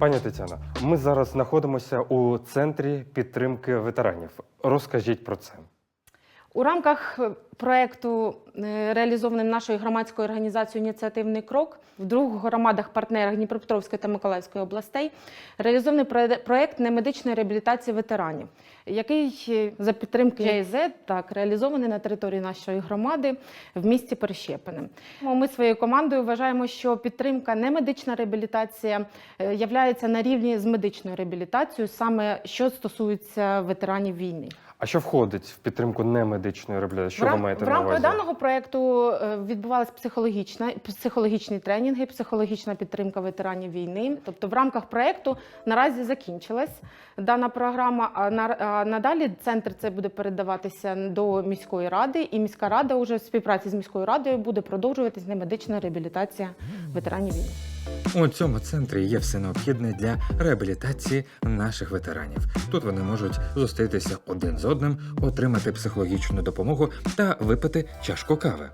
Пані Тетяна, ми зараз знаходимося у центрі підтримки ветеранів. Розкажіть про це. У рамках е, проекту, е, реалізованим нашою громадською організацією Ініціативний крок в двох громадах-партнерах Дніпропетровської та Миколаївської областей реалізований проект немедичної реабілітації ветеранів, який е, за підтримки ЖІЗ так реалізований на території нашої громади в місті Перещепине. Ми своєю командою вважаємо, що підтримка немедична реабілітація являється на рівні з медичною реабілітацією, саме що стосується ветеранів війни. А що входить в підтримку немедичної реабілітації? Що в, ви маєте в на увазі? даного проекту е, відбувалися психологічна психологічні тренінги, психологічна підтримка ветеранів війни. Тобто, в рамках проекту наразі закінчилась дана програма. А надалі центр це буде передаватися до міської ради, і міська рада уже в співпраці з міською радою буде продовжуватись немедична реабілітація ветеранів війни. У цьому центрі є все необхідне для реабілітації наших ветеранів. Тут вони можуть зустрітися один з одним, отримати психологічну допомогу та випити чашку кави.